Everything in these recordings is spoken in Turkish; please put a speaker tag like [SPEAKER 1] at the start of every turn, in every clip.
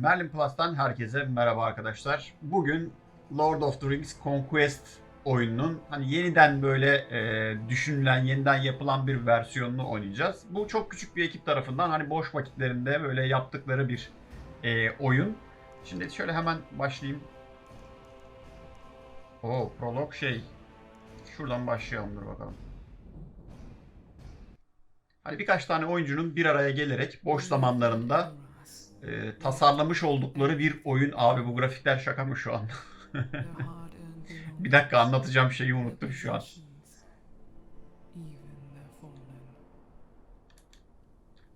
[SPEAKER 1] Merlin Plus'tan herkese merhaba arkadaşlar. Bugün Lord of the Rings Conquest oyununun hani yeniden böyle e, düşünülen, yeniden yapılan bir versiyonunu oynayacağız. Bu çok küçük bir ekip tarafından hani boş vakitlerinde böyle yaptıkları bir e, oyun. Şimdi şöyle hemen başlayayım. O prolog şey. Şuradan başlayalım dur bakalım. Hani birkaç tane oyuncunun bir araya gelerek boş zamanlarında e, tasarlamış oldukları bir oyun. Abi bu grafikler şaka mı şu an? bir dakika anlatacağım şeyi unuttum şu an.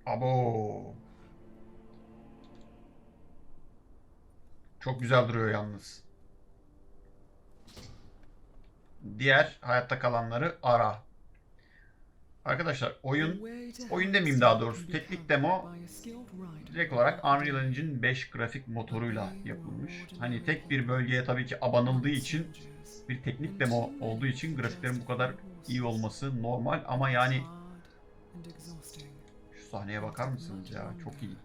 [SPEAKER 1] Abo. Çok güzel duruyor yalnız. Diğer hayatta kalanları ara. Arkadaşlar oyun oyun demeyeyim daha doğrusu teknik demo direkt olarak Unreal Engine 5 grafik motoruyla yapılmış. Hani tek bir bölgeye tabii ki abanıldığı için bir teknik demo olduğu için grafiklerin bu kadar iyi olması normal ama yani şu sahneye bakar mısınız ya çok iyi.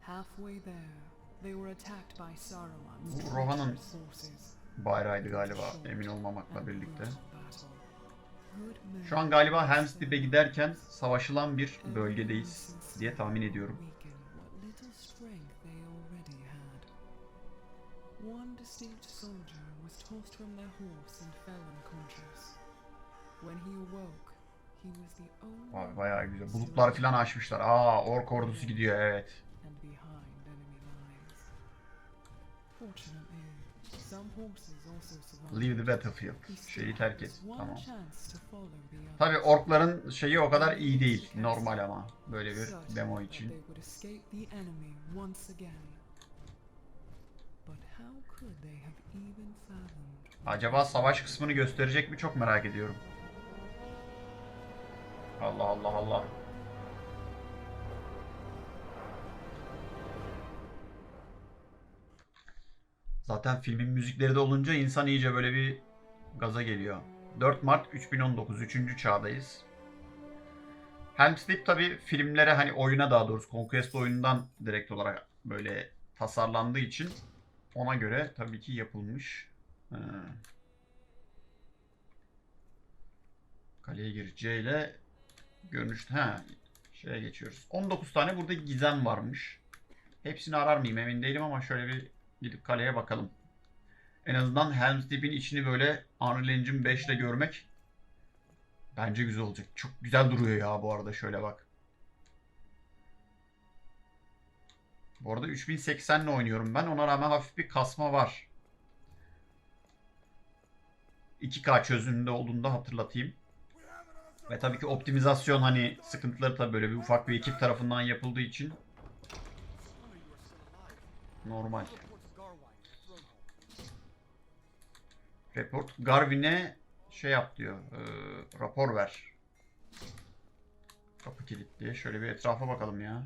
[SPEAKER 2] Halfway there, they were attacked by Saruman's
[SPEAKER 1] Bu Rohan'ın bayrağıydı galiba emin olmamakla birlikte. Şu an galiba Helm's Deep'e giderken savaşılan bir bölgedeyiz diye tahmin ediyorum.
[SPEAKER 2] One distinct soldier was tossed from their horse and fell unconscious. When he awoke, he was the only
[SPEAKER 1] Abi bayağı güzel. Bulutlar falan açmışlar. Aa ork ordusu gidiyor evet.
[SPEAKER 2] and behind
[SPEAKER 1] Leave the battlefield. Şeyi terk et. Tamam. Tabi orkların şeyi o kadar iyi değil. Normal ama. Böyle bir demo için. Acaba savaş kısmını gösterecek mi çok merak ediyorum. Allah Allah Allah. Zaten filmin müzikleri de olunca insan iyice böyle bir gaza geliyor. 4 Mart 2019 3. çağdayız. Helm's Deep tabi filmlere hani oyuna daha doğrusu Conquest oyunundan direkt olarak böyle tasarlandığı için ona göre tabii ki yapılmış. Ha. Kaleye gir. C ile. Ha. Şeye geçiyoruz. 19 tane burada gizem varmış. Hepsini arar mıyım emin değilim ama şöyle bir gidip kaleye bakalım. En azından Helm's Deep'in içini böyle Unreal Engine 5 ile görmek bence güzel olacak. Çok güzel duruyor ya bu arada şöyle bak. Bu arada 3080 ile oynuyorum ben. Ona rağmen hafif bir kasma var. 2K çözünürlüğünde olduğunda hatırlatayım. Ve tabii ki optimizasyon hani sıkıntıları tabii böyle bir ufak bir ekip tarafından yapıldığı için normal. Report Garvin'e şey yap diyor. e, rapor ver. Kapı kilitli. Şöyle bir etrafa bakalım ya.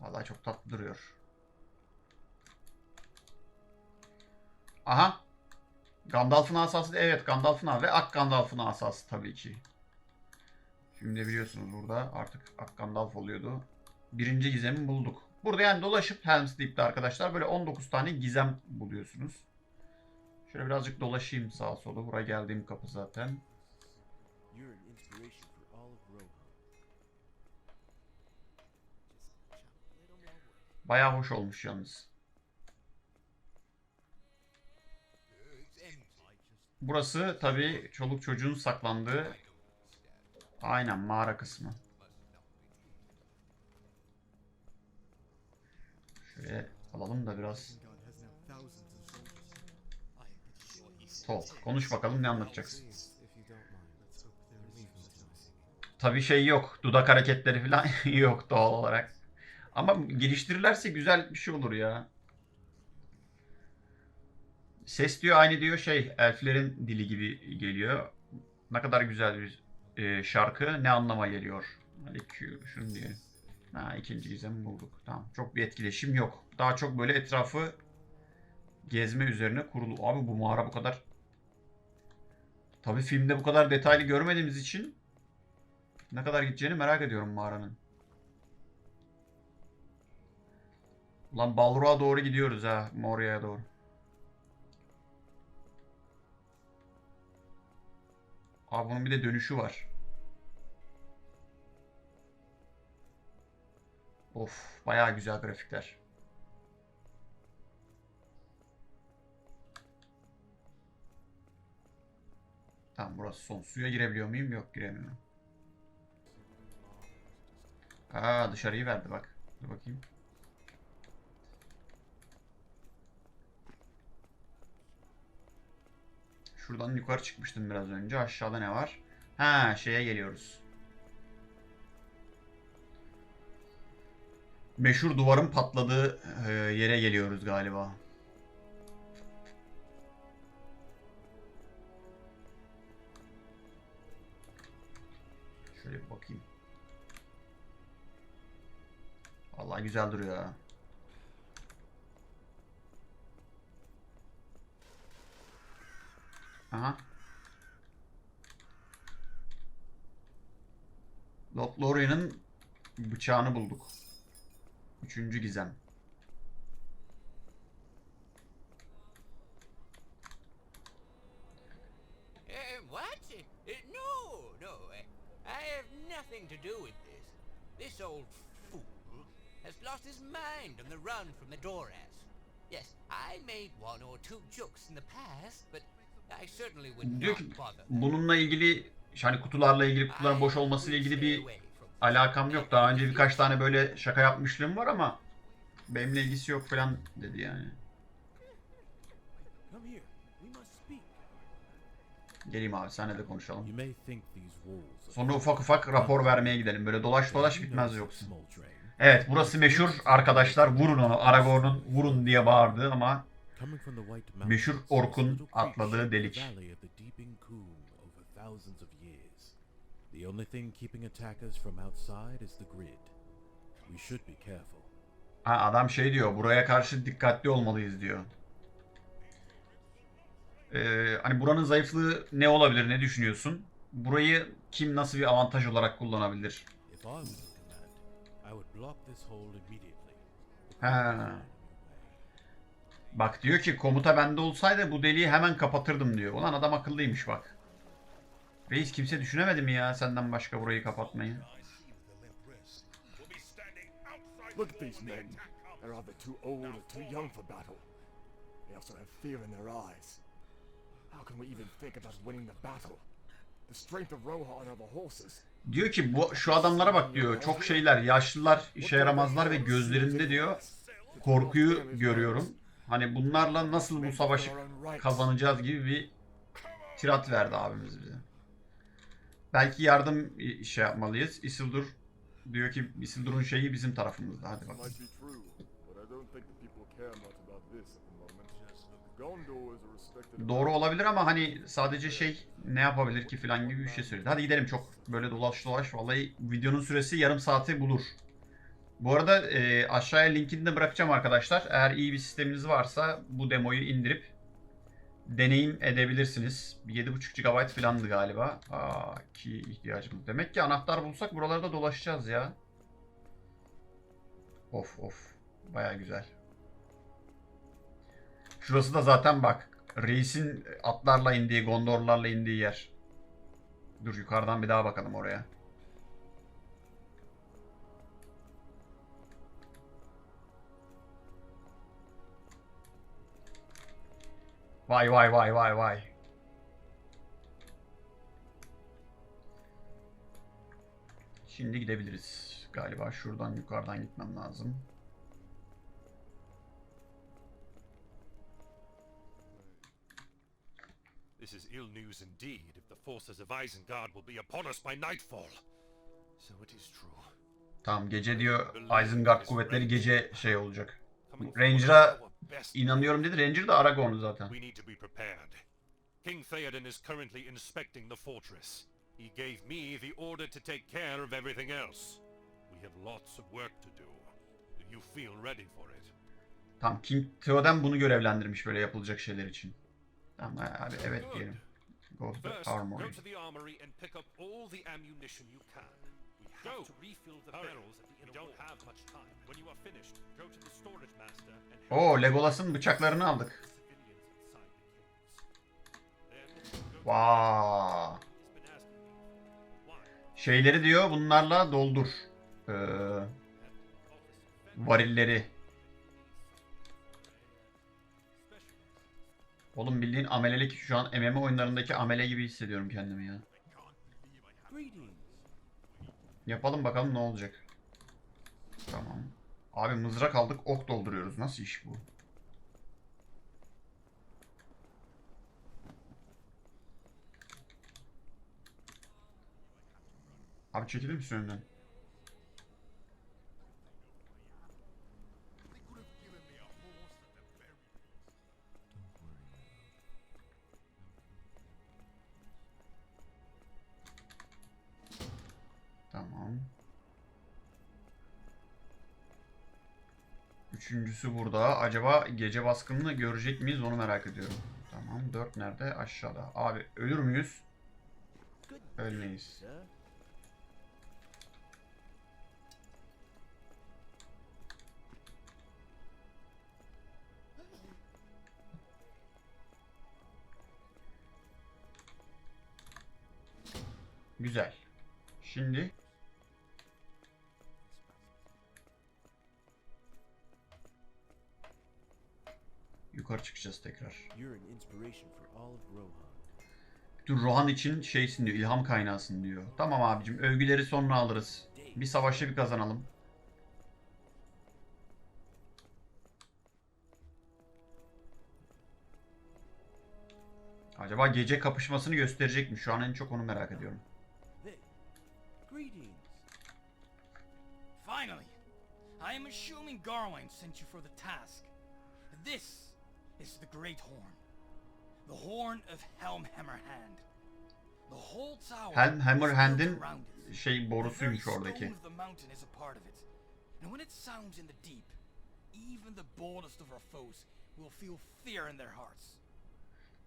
[SPEAKER 1] Vallahi çok tatlı duruyor. Aha. Gandalf'ın asası evet Gandalf'ın ve Ak Gandalf'ın asası tabii ki. Şimdi biliyorsunuz burada artık Ak Gandalf oluyordu. Birinci gizemi bulduk. Burada yani dolaşıp Helm's Deep'te arkadaşlar böyle 19 tane gizem buluyorsunuz. Şöyle birazcık dolaşayım sağa sola. Buraya geldiğim kapı zaten. Bayağı hoş olmuş yalnız. Burası tabii çoluk çocuğun saklandığı aynen mağara kısmı. Şöyle alalım da biraz talk. Konuş bakalım ne anlatacaksın. Tabii şey yok. Dudak hareketleri falan yok doğal olarak. Ama geliştirirlerse güzel bir şey olur ya. Ses diyor aynı diyor şey elflerin dili gibi geliyor. Ne kadar güzel bir e, şarkı ne anlama geliyor. Aleyküm şunu diye. Ha ikinci gizemi bulduk. Tamam. Çok bir etkileşim yok. Daha çok böyle etrafı gezme üzerine kurulu. Abi bu mağara bu kadar Tabii filmde bu kadar detaylı görmediğimiz için ne kadar gideceğini merak ediyorum mağaranın. Ulan Balrog'a doğru gidiyoruz ha. Moria'ya doğru. Abi bunun bir de dönüşü var. Of, bayağı güzel grafikler. Tamam burası son. Suya girebiliyor muyum? Yok giremiyorum. Aa dışarıyı verdi bak. Dur bakayım. Şuradan yukarı çıkmıştım biraz önce. Aşağıda ne var? Ha şeye geliyoruz. Meşhur duvarın patladığı e, yere geliyoruz galiba. Şöyle bir bakayım. Vallahi güzel duruyor ha. Aha. Lothlorien'in bıçağını bulduk. Üçüncü gizem.
[SPEAKER 3] Uh, what? Uh, no, no. Uh, I have nothing to do with this. This old fool has lost his mind on the run from the Doras. Yes, I made one or two jokes in the past, but I certainly would
[SPEAKER 1] Diyor
[SPEAKER 3] not bother.
[SPEAKER 1] bununla ilgili hani kutularla ilgili kutuların boş olmasıyla ilgili bir alakam yok. Daha önce birkaç tane böyle şaka yapmışlığım var ama benimle ilgisi yok falan dedi yani. Geleyim abi senle de konuşalım. Sonra ufak ufak rapor vermeye gidelim. Böyle dolaş dolaş bitmez yoksa. Evet burası meşhur arkadaşlar. Vurun onu. Aragorn'un vurun diye bağırdığı ama Meşhur Orkun atladığı delik.
[SPEAKER 4] The only thing keeping attackers from outside is the grid. We should be careful.
[SPEAKER 1] ha, adam şey diyor. Buraya karşı dikkatli olmalıyız diyor. Ee, hani buranın zayıflığı ne olabilir? Ne düşünüyorsun? Burayı kim nasıl bir avantaj olarak kullanabilir? Ha. Bak diyor ki komuta bende olsaydı bu deliği hemen kapatırdım diyor. Ulan adam akıllıymış bak. Reis kimse düşünemedi mi ya senden başka burayı kapatmayı?
[SPEAKER 5] Look at these men. They're either too old or too young for battle. They also have fear in their eyes. How can we even think about winning the battle? The strength of Rohan are the horses.
[SPEAKER 1] Diyor ki bu şu adamlara bak diyor. Çok şeyler, yaşlılar, işe yaramazlar ve gözlerinde diyor korkuyu görüyorum. Hani bunlarla nasıl bu savaşı kazanacağız gibi bir tirat verdi abimiz bize. Belki yardım şey yapmalıyız. Isildur diyor ki Isildur'un şeyi bizim tarafımızda. Hadi bakalım. Doğru olabilir ama hani sadece şey ne yapabilir ki falan gibi bir şey söyledi. Hadi gidelim çok böyle dolaş dolaş. Vallahi videonun süresi yarım saati bulur. Bu arada e, aşağıya linkini de bırakacağım arkadaşlar. Eğer iyi bir sisteminiz varsa bu demoyu indirip deneyim edebilirsiniz. 7.5 GB falandı galiba. Aa, ki ihtiyacımız. Demek ki anahtar bulsak buralarda dolaşacağız ya. Of of. Baya güzel. Şurası da zaten bak. Reis'in atlarla indiği, gondorlarla indiği yer. Dur yukarıdan bir daha bakalım oraya. Vay vay vay vay vay. Şimdi gidebiliriz. Galiba şuradan yukarıdan gitmem lazım.
[SPEAKER 6] This is ill news indeed if the forces of Isengard will be upon us by nightfall.
[SPEAKER 4] So it is true.
[SPEAKER 1] Tamam gece diyor Isengard kuvvetleri gece şey olacak. Ranger'a inanıyorum dedi. Ranger da Aragorn zaten.
[SPEAKER 6] we need to be prepared. King Theoden is currently inspecting the fortress. He gave me the order to take care of everything else. We have lots of work to do. Do you feel ready for it?
[SPEAKER 1] Tam King Theoden bunu görevlendirmiş böyle yapılacak şeyler için. Tamam abi evet diyelim. Go to the armory.
[SPEAKER 6] go to the armory and pick up all the ammunition you can.
[SPEAKER 4] Go.
[SPEAKER 6] to refill the
[SPEAKER 4] Hurry.
[SPEAKER 6] barrels at the
[SPEAKER 4] We
[SPEAKER 6] inner
[SPEAKER 4] don't
[SPEAKER 6] wall.
[SPEAKER 4] have much time.
[SPEAKER 6] When you are finished, go to the storage master and
[SPEAKER 1] Oo Legolas'ın bıçaklarını aldık. Vaa. Şeyleri diyor bunlarla doldur. Ee, varilleri. Oğlum bildiğin amelelik şu an MMO oyunlarındaki amele gibi hissediyorum kendimi ya. Yapalım bakalım ne olacak. Tamam. Abi mızrak aldık ok dolduruyoruz. Nasıl iş bu? Abi çekilir misin önünden? Üçüncüsü burada. Acaba gece baskınını görecek miyiz onu merak ediyorum. Tamam. Dört nerede? Aşağıda. Abi ölür müyüz? Ölmeyiz. Güzel. Şimdi yukarı çıkacağız tekrar.
[SPEAKER 4] Of Rohan.
[SPEAKER 1] Dur Rohan için şeysin diyor, ilham kaynağısın diyor. Tamam abicim, övgüleri sonra alırız. Bir savaşta bir kazanalım. Acaba gece kapışmasını gösterecek mi? Şu an en çok onu merak ediyorum.
[SPEAKER 7] Finally! I am assuming Garwain sent you for the task. This is the Great Horn. The Horn of Helm Hammerhand. The whole tower
[SPEAKER 1] Helm
[SPEAKER 7] is
[SPEAKER 1] Hammerhand'in
[SPEAKER 7] built around it.
[SPEAKER 1] şey borusuymuş oradaki.
[SPEAKER 7] of the mountain is a part of it. And when it sounds in the deep, even the boldest of our foes will feel fear in their hearts.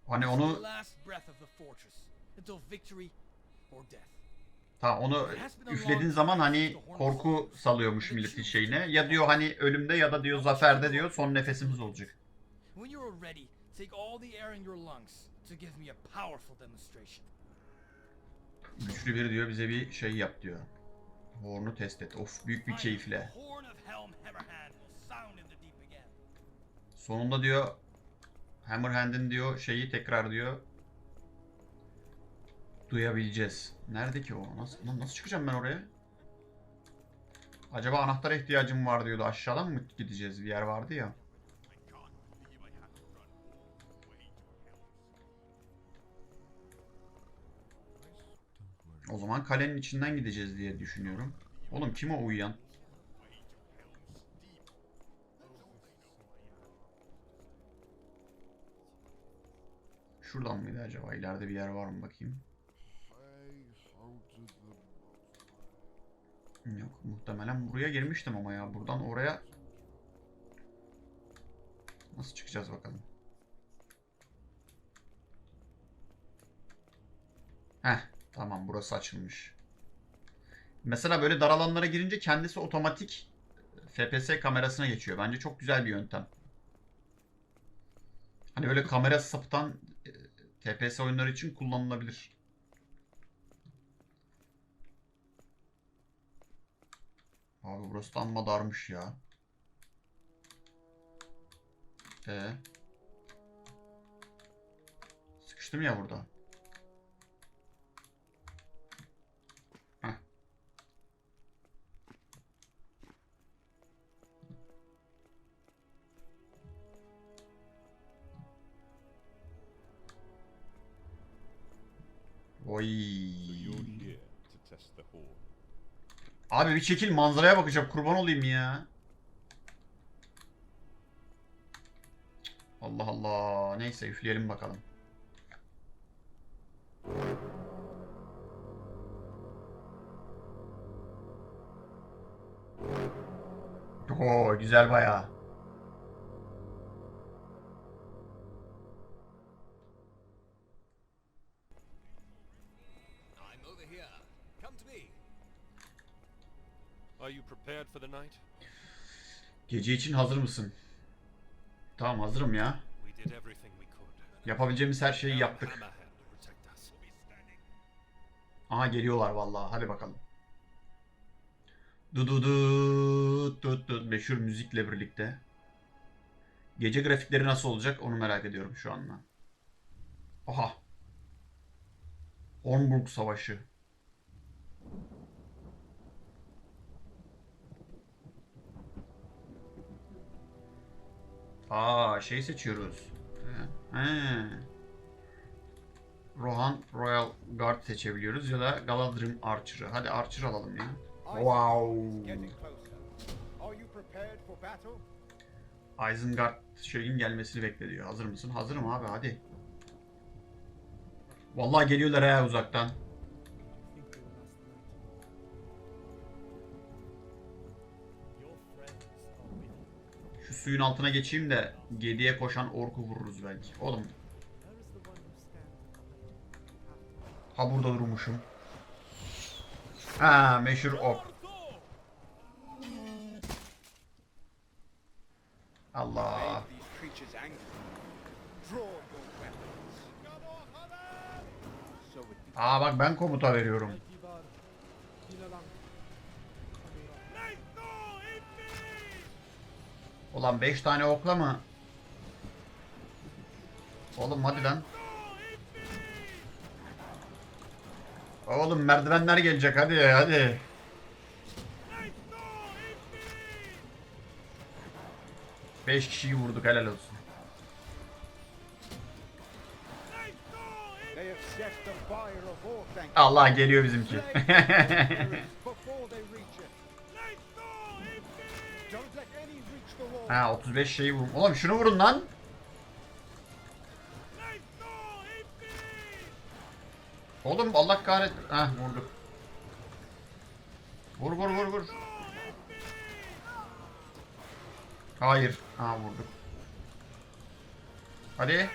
[SPEAKER 1] Hani onu
[SPEAKER 7] the last breath of the fortress until victory or death.
[SPEAKER 1] ta onu üflediğin zaman hani korku salıyormuş milletin şeyine. Ya diyor hani ölümde ya da diyor zaferde diyor son nefesimiz olacak.
[SPEAKER 7] When you are ready, take all the air in your lungs to give me a powerful demonstration.
[SPEAKER 1] Güçlü biri diyor bize bir şey yap diyor. Hornu test et. Of büyük bir keyifle. Sonunda diyor Hammerhand'in diyor şeyi tekrar diyor duyabileceğiz. Nerede ki o? Nasıl, lan nasıl çıkacağım ben oraya? Acaba anahtara ihtiyacım var diyordu. Aşağıdan mı gideceğiz? Bir yer vardı ya. O zaman kalenin içinden gideceğiz diye düşünüyorum. Oğlum kim o uyuyan? Şuradan mıydı acaba? İleride bir yer var mı bakayım? Yok muhtemelen buraya girmiştim ama ya buradan oraya nasıl çıkacağız bakalım. Heh tamam burası açılmış. Mesela böyle dar alanlara girince kendisi otomatik FPS kamerasına geçiyor. Bence çok güzel bir yöntem. Hani böyle kamera sapıtan e, TPS oyunları için kullanılabilir. Abi burası da amma darmış ya. Ee? Sıkıştım ya burada. Oy. Abi bir çekil manzaraya bakacağım. Kurban olayım ya. Allah Allah. Neyse üfleyelim bakalım. Oo güzel bayağı. Gece için hazır mısın? Tamam hazırım ya.
[SPEAKER 6] We did everything we could.
[SPEAKER 1] Yapabileceğimiz her şeyi yaptık. Aha geliyorlar vallahi. Hadi bakalım. Du du du tut tut meşhur müzikle birlikte. Gece grafikleri nasıl olacak onu merak ediyorum şu anda. Aha. Hornburg Savaşı. Aa şey seçiyoruz. He. Rohan Royal Guard seçebiliyoruz ya da Galadrim Archer'ı. Hadi Archer alalım ya. Wow. Isengard şeyin gelmesini bekle diyor. Hazır mısın? Hazırım abi hadi. Vallahi geliyorlar ha uzaktan. Suyun altına geçeyim de gediye koşan orku vururuz belki. Oğlum. Ha burada durmuşum. Ha meşhur ok. Allah. Aa bak ben komuta veriyorum. Ulan 5 tane okla mı? Oğlum hadi lan. Oğlum merdivenler gelecek hadi hadi. Beş kişiyi vurduk helal olsun. Allah geliyor bizimki. ha 35 şeyi vur. Oğlum şunu vurun lan. Oğlum Allah kahret. Heh vurduk. Vur vur vur vur. Hayır. Ha vurduk. Hadi.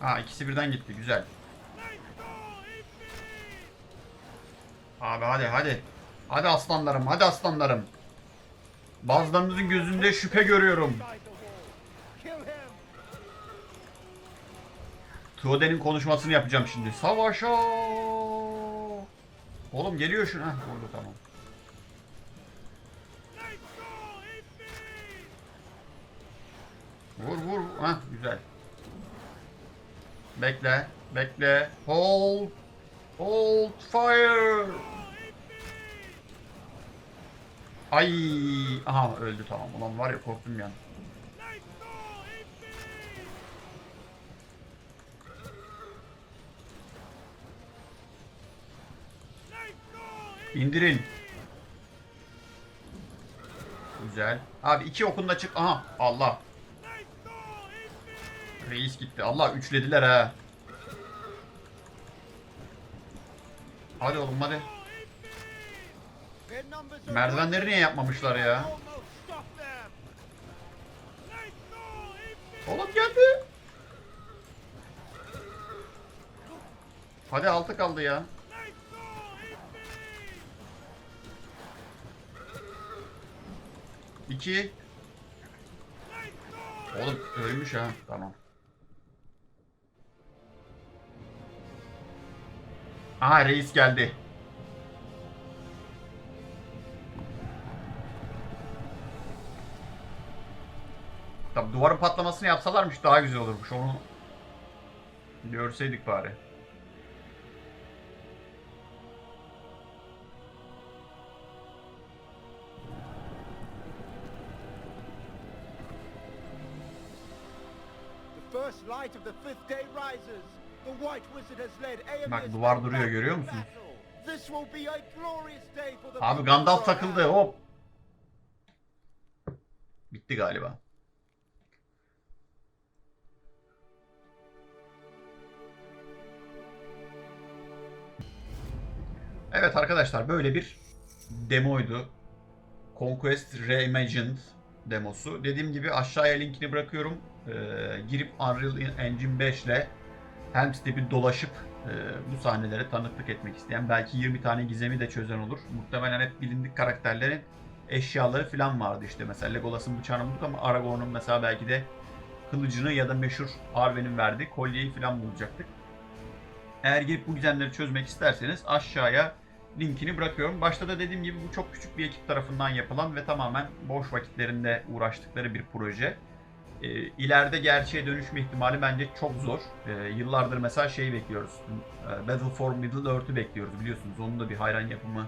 [SPEAKER 1] Ha ikisi birden gitti. Güzel. Abi hadi hadi. Hadi aslanlarım, hadi aslanlarım. Bazılarınızın gözünde şüphe görüyorum. Tuoden'in konuşmasını yapacağım şimdi. Savaşa! Oğlum geliyor şuna. Heh, vurdu tamam. Vur vur. Heh, güzel. Bekle. Bekle. Hold. Hold fire. Ay. Aha öldü tamam. Ulan var ya korktum yani. İndirin. Güzel. Abi iki okunda çık. Aha Allah. Reis gitti. Allah üçlediler ha. Hadi oğlum hadi. Merdivenleri niye yapmamışlar ya? Oğlum geldi. Hadi altı kaldı ya. İki. Oğlum ölmüş ha. Tamam. Aha reis geldi. Tabi duvarın patlamasını yapsalarmış daha güzel olurmuş. Onu görseydik bari. Bak, duvar duruyor, görüyor musun? Abi Gandalf takıldı hop. Bitti galiba. Evet arkadaşlar böyle bir demoydu. Conquest Reimagined demosu. Dediğim gibi aşağıya linkini bırakıyorum. Ee, girip Unreal Engine 5 ile Helms'te dolaşıp e, bu sahnelere tanıklık etmek isteyen belki 20 tane gizemi de çözen olur. Muhtemelen hep bilindik karakterlerin eşyaları falan vardı işte. Mesela Legolas'ın bıçağını bulduk ama Aragorn'un mesela belki de kılıcını ya da meşhur Arwen'in verdiği kolyeyi falan bulacaktık. Eğer girip bu gizemleri çözmek isterseniz aşağıya linkini bırakıyorum. Başta da dediğim gibi bu çok küçük bir ekip tarafından yapılan ve tamamen boş vakitlerinde uğraştıkları bir proje. Ee, ileride gerçeğe dönüşme ihtimali bence çok zor. Ee, yıllardır mesela şeyi bekliyoruz. Ee, Battle for Middle Earth'ü bekliyoruz biliyorsunuz. Onun da bir hayran yapımı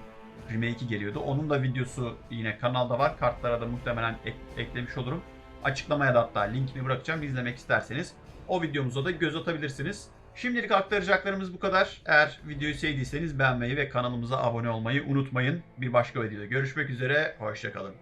[SPEAKER 1] remake'i geliyordu. Onun da videosu yine kanalda var. Kartlara da muhtemelen ek- eklemiş olurum. Açıklamaya da hatta linkini bırakacağım. İzlemek isterseniz o videomuza da göz atabilirsiniz. Şimdilik aktaracaklarımız bu kadar. Eğer videoyu sevdiyseniz beğenmeyi ve kanalımıza abone olmayı unutmayın. Bir başka videoda görüşmek üzere. Hoşçakalın.